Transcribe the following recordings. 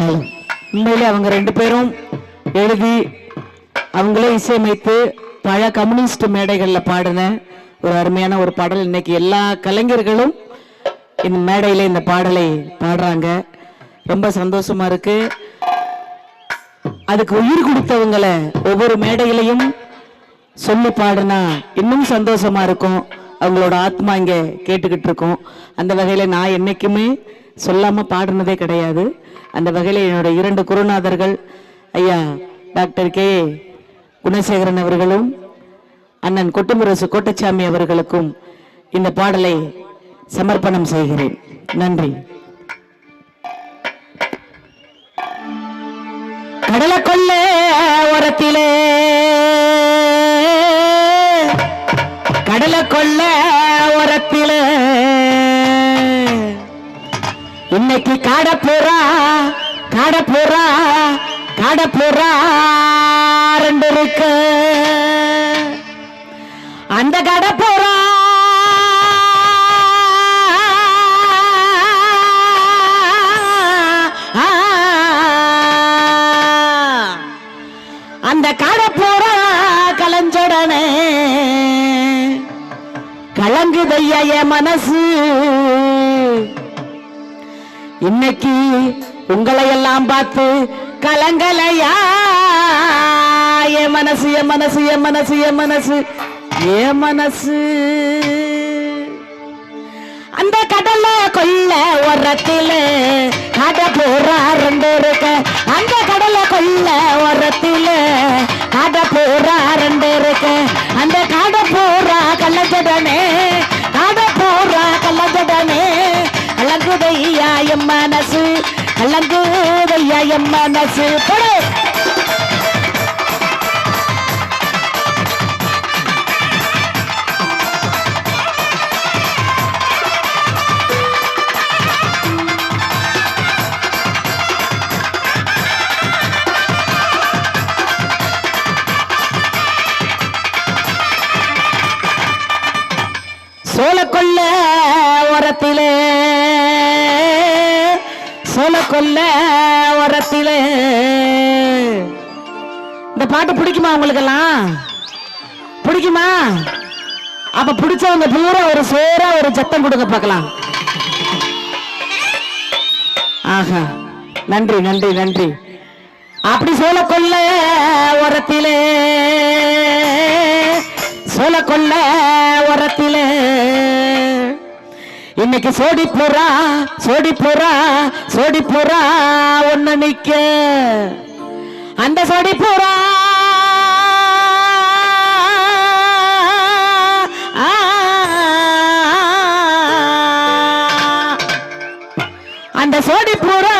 Hello உண்மையிலே அவங்க ரெண்டு பேரும் எழுதி அவங்களே இசையமைத்து பல கம்யூனிஸ்ட் மேடைகளில் பாடின ஒரு அருமையான ஒரு பாடல். இன்னைக்கு எல்லா கலைஞர்களும் இந்த மேடையில் இந்த பாடலை பாடுறாங்க. ரொம்ப சந்தோஷமா இருக்கு. அதுக்கு உயிர் கொடுத்தவங்களை ஒவ்வொரு மேடையிலையும் சொல்லி பாடுனா இன்னும் சந்தோஷமா இருக்கும். அவங்களோட ஆத்மா இங்க கேட்டுக்கிட்டு இருக்கும். அந்த வகையில நான் என்னைக்குமே சொல்லாமல் பாடினதே கிடையாது. அந்த வகையில் என்னுடைய இரண்டு குருநாதர்கள் ஐயா டாக்டர் கே. குணசேகரன் அவர்களும் அண்ணன் கொட்டுமுரசு கோட்டச்சாமி அவர்களுக்கும் இந்த பாடலை சமர்ப்பணம் செய்கிறேன். நன்றி. கடலை கொள்ள ஓரத்திலே இன்னைக்கு காடப்புறா காடப்புறா போறா ரெண்டு இருக்கு. அந்த கடப்புறா அந்த கடப்புறா கலஞ்சடனே. கலங்குதையா மனசு. இன்னைக்கு உங்களை எல்லாம் பார்த்து கலங்கலையா? என் மனசு என் மனசு என் மனசு என் மனசு என் மனசு. அந்த கடல்ல கொல்ல ஓரத்தில கட போறா ரெண்டு இருக்க. அந்த கடல கொல்ல ஓரத்தில கட போறா ரெண்டு இருக்க. அந்த காட போறா கள்ளச்சடனே கலங்குதையா எம் மனசு கலங்குதையா எம் மனசு. போடு. சோழக்கொல்ல ஓரத்திலே. இந்த பாட்டு பிடிக்குமா உங்களுக்கெல்லாம்? பிடிக்குமா? அப்ப பிடிச்சவங்க பூரா ஒரு சோரா ஒரு சத்தம் கொடுங்க பார்க்கலாம். ஆஹா நன்றி நன்றி நன்றி. அப்படி சோள கொல்ல உரத்திலே சோழ கொல்ல உரத்திலே இன்னைக்கு சோடி போறா சோடி போறா சோடி போறா ஒன்னு நிக்க. அந்த சோடி போறா. அந்த சோடி பூரா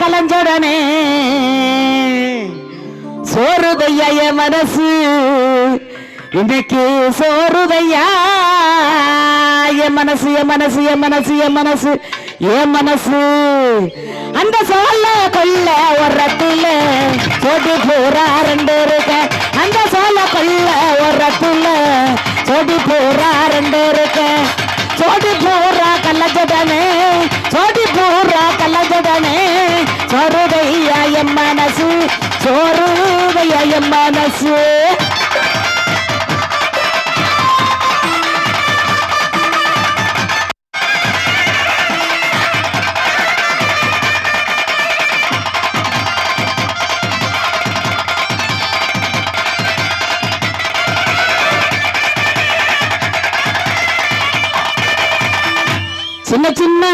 கலஞ்சடனே சோறுதைய மனசு இன்னைக்கு சோறுதையா? என் மனசு என் மனசு என் மனசு என் மனசு என் மனசு. அந்த சோல்ல கொல்ல ஒரத்துல சோடி பூரா ரெண்டு இருக்க. அந்த சோல கொல்ல ஒரத்துல சோடி பூரா ரெண்டு இருக்க. சோடி பூரா கள்ளஜடனே. சோடி பூரா கள்ளஜடனே. சோறுதையா என் மனசு சோறுதையா என் மனசு. சின்ன சின்ன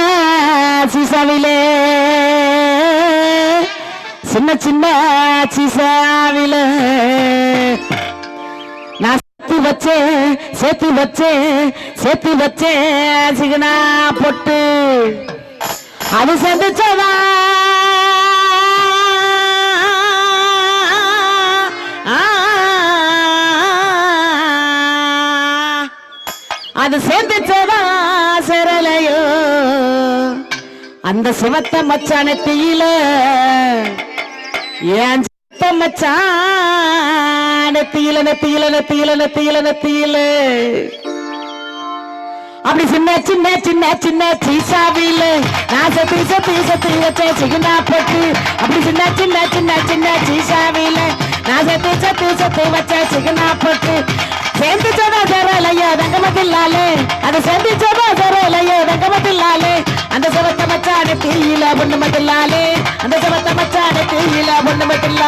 சிசாவிலே. சின்ன சின்ன சிசாவிலே. நான் சேர்த்து வச்சேன் சேர்த்து வச்சேன் சேர்த்து வச்சேன் சிகனா பொட்டு. அது சந்திச்சதா அது சேர்ந்து அந்த சிவத்த மச்சான தீயில ஏன் சிவத்த மச்சான் தீயில நெத்தியில நெத்தியில நெத்தியில நெத்தியில அப்படி சின்ன சின்ன சின்ன சின்ன சீசாவில நான் சத்தி சத்தி சத்தி வச்ச சிகனா பட்டு. அப்படி சின்ன சின்ன சின்ன சின்ன சீசாவில நான் சத்தி சத்தி சத்தி வச்ச சிகனா பட்டு. சேர்ந்து சதா சரலையோ தங்கமத்தில்லாலே அது சேர்ந்து சதா சரலையோ தங்கமத்தில்லாலே அந்த சவத்த மச்சான தீயில பொண்ணு மட்டும் அந்த சவத்த மச்சான தீயில பொண்ணு மட்டும்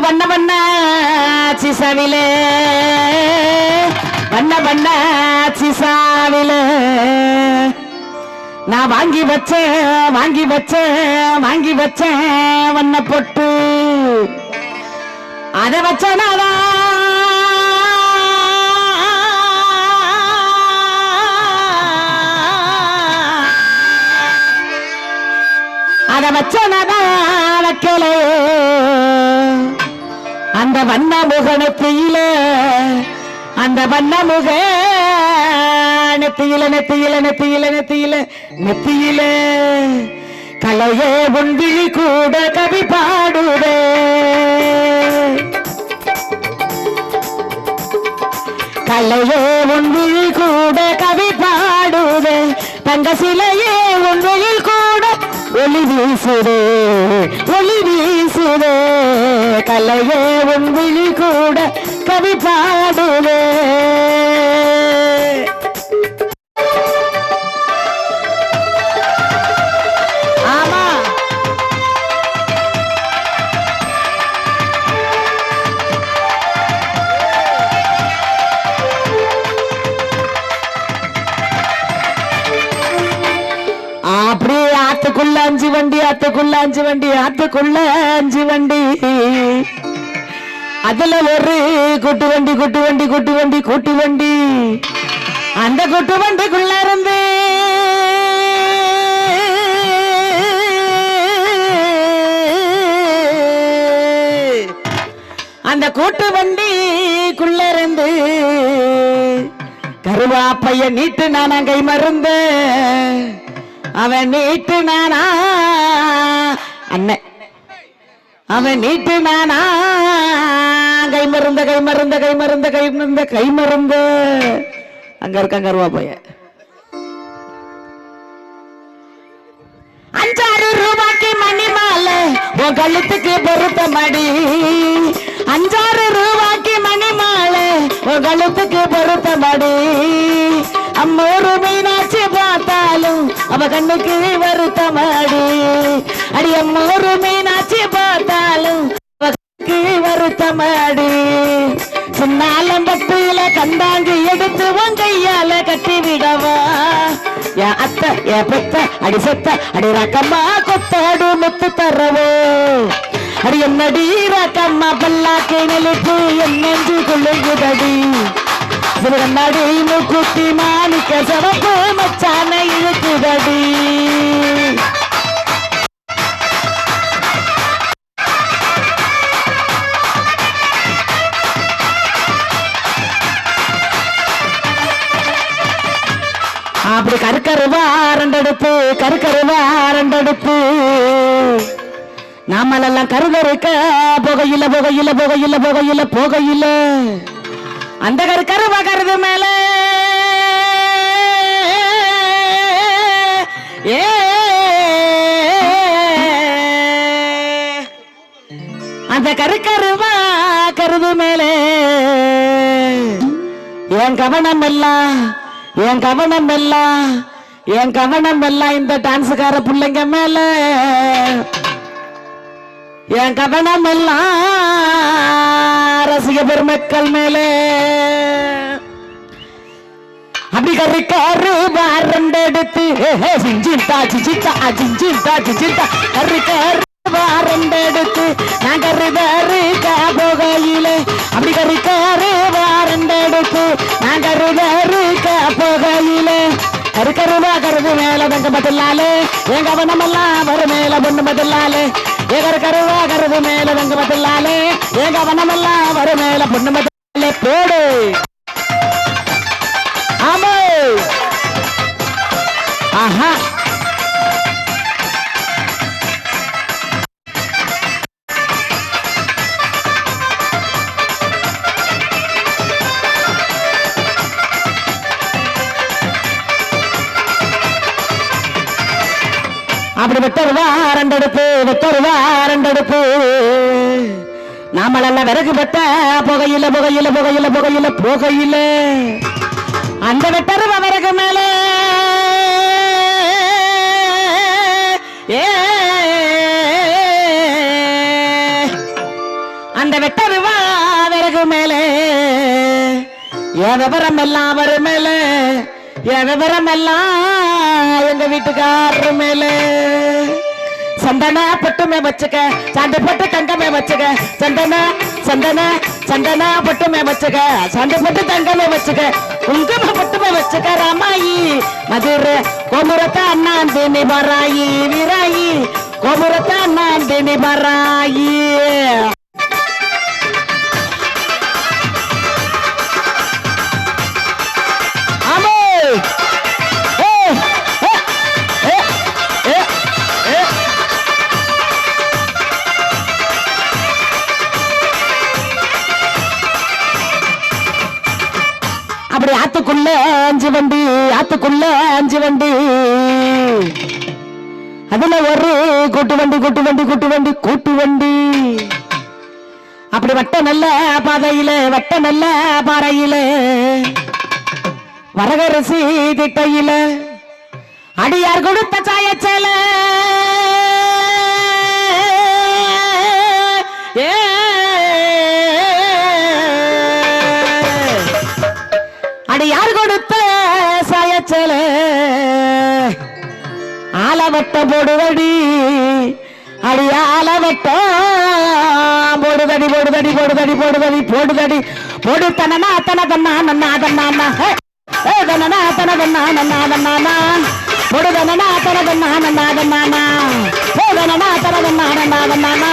வண்ண வண்ண சிசவிலே. வண்ண வண்ண சிசாவிலே. நான் வாங்கி வச்சேன் வாங்கி வச்சேன் வாங்கி வச்சேன் வண்ண பொட்டு. அதை வச்சனாலா அதை வச்சனாதான் வைக்கலே. அந்த வண்ண முக அந்த வண்ண முக நெத்தியில நெத்தியில நெத்தியில நெத்தியில நெத்தியில. கலையே உண்டிலி கூட கவி பாடுவே. கலையே உண்டிலி கூட கவி பாடுவே. தங்க சிலையே உண்டிலில் கூட ஒளி வீசுதே ஒளி வீசுதே கலையே உன் விழி கூட கவி பாடுவே அஞ்சு வண்டி ஆத்துக்குள்ள அஞ்சு வண்டி ஆத்துக்குள்ள அஞ்சு வண்டி. அதுல ஒரு குட்டு வண்டி குட்டு வண்டி குட்டு வண்டி கூட்டு வண்டி. அந்த குட்டு வண்டிக்குள்ள இருந்து அந்த கூட்டு வண்டிக்குள்ள இருந்து கருவாப்பைய நீட்டு நான் அங்கை மருந்தேன். அவன் நீட்டு நானா? அண்ணன் அவன் நீட்டு நானா? கை மருந்த கை மருந்த கை மருந்த கை மருந்த கை மருந்து. அங்க இருக்காங்க ரூபா போய. அஞ்சாறு ரூபாய்க்கு மணி மாலை உன் கழுத்துக்கு பொருத்த மடி. அஞ்சாறு ரூபாய்க்கு மணி மாலை உன் கழுத்துக்கு பொருத்த மடி. அம்மோரு மீனாட்சி பார்த்தாலும் அவ கண்ணுக்கு வருத்த அடி அடி அம்மோரு மீனாட்சி பார்த்தாலும் அவ கண்ணுக்கு வருத்த சொன்னாலும் சின்னாலம்பட்டியில கண்டாங்கி எடுத்து உன் கையால கட்டி விடவா. என் அத்தை என் பெத்த அடி செத்த அடி ரக்கம்மா கொத்தாடு முத்து தரவோ. அடி என்னடி ரக்கம்மா பல்லாக்கை நெலுப்பு என் நெஞ்சு கொள்ளுகுதடி சிறுகண்ணாடி மூக்குத்தி மாணிக்க சவப்பு மச்சான இழுக்குதடி. அப்படி கருக்கருவா ரெண்டெடுத்து கருக்கருவா ரெண்டெடுத்து நாமளெல்லாம் கருதருக்க புகையில புகையில புகையில புகையில புகையில. அந்த கருக்கருவா கருது மேல. ஏ. அந்த கருக்கருவா கருது மேலே. என் கவனம் எல்லாம் என் கவனம் எல்லாம் என் கவனம் எல்லாம் இந்த டான்ஸுக்கார பிள்ளைங்க மேல. என் கவனம் எல்லாம் ரசிக பெருமக்கள் மேலே. கறிக்காரு வாரண்டெடுத்து சிஞ்சிந்தா சிஞ்சிந்தா சிஞ்சிந்தா சிஞ்சிந்தா. கறிக்காரு வாரண்டெடுத்து நான் கருதாரு காபோகையிலே அப்படி கறிக்காரு வாரண்டெடுத்து நான் கருதாரு காபோகையிலே கரு கருவா கருது மேல தங்க பதிலாலே. என் கவனமெல்லாம் வரும் மேல பொண்ணு பதிலாலே. ஏகர் கருவா கருது மேல தங்குமத்தில்லாலே ஏக வனமெல்லாம் வரு மேல பொண்ணுமத்திலே போடு. ஆமா ஆஹா. விட்டுருவா ரெண்டெடுப்பு வெட்டருவா ரெண்டெடுப்பு நாமளெல்லாம் விறகு பட்ட புகையில புகையில புகையில புகையில புகையில. அந்த வெட்டருவா விறகு மேல. ஏ. அந்த வெட்டருவா விறகு மேலே. ஏ விவரம் எல்லாம் வரும் மேலே. என் விவரம் எல்லாம் எங்க வீட்டுக்காரரு மேலே. சந்தன பொட்டுமே வச்சுக்க சண்டை போட்டு தங்கமே வச்சுக்க. சந்தன சந்தன சந்தன பொட்டுமே வச்சுக்க சண்டை போட்டு தங்கமே வச்சுக்க. குங்கும பட்டுமே வச்சுக்க ராமாயி. மதுரை கோபுரத்தை அண்ணாந்தினி பராயி வீராயி. கோபுரத்தை அண்ணாந்தினி பராயி ஆத்துக்குள்ள அஞ்சு வண்டி ஆத்துக்குள்ள அஞ்சு வண்டி. அதுல ஒரு கூட்டு வண்டி கூட்டு வண்டி கூட்டு வண்டி கூட்டு வண்டி. அப்படி வட்ட நல்ல பாதையில வட்ட நல்ல பாறையில. வரகரசி திட்டையில. அடியார் கொடுத்த சாயச்சல ஆலவட்ட போடுதடி அடி ஆலவட்ட போடுதடி போடுதடி போடுதடி போடுதடி போடுதடி. போடு தனனா தன தன்னா நன்னா தன்னா ஏ தனனா தன தன்னா நன்னா தன்னா போடு தனனா தன தன்னா நன்னா தன்னா போடு தனனா தன தன்னா நன்னா தன்னா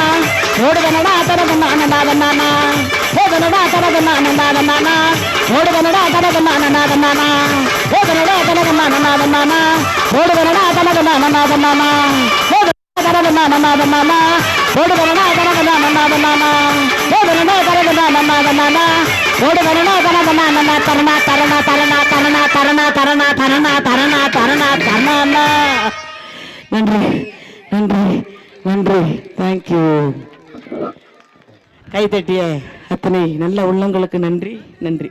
போடு தனனா தன தன்னா நன்னா தன்னா போடு தனனா தன தன்னா நன்னா தன்னா போடு தனனா தன தன்னா நன்னா தன்னா போடு தனனா தன தன்னா நன்னா தன்னா போடு தனனா தன தன்னா நன்னா தன்னா போடு தனனா நன்னா தன்னா போடு தனனா தரணா தரணா தரணா தரணா தரணா தரணா தரணா தரணா தரணா தரணா நன்றி நன்றி நன்றி தேங்க்யூ கைத்தட்டிய அத்தனை நல்ல உள்ளங்களுக்கு நன்றி நன்றி.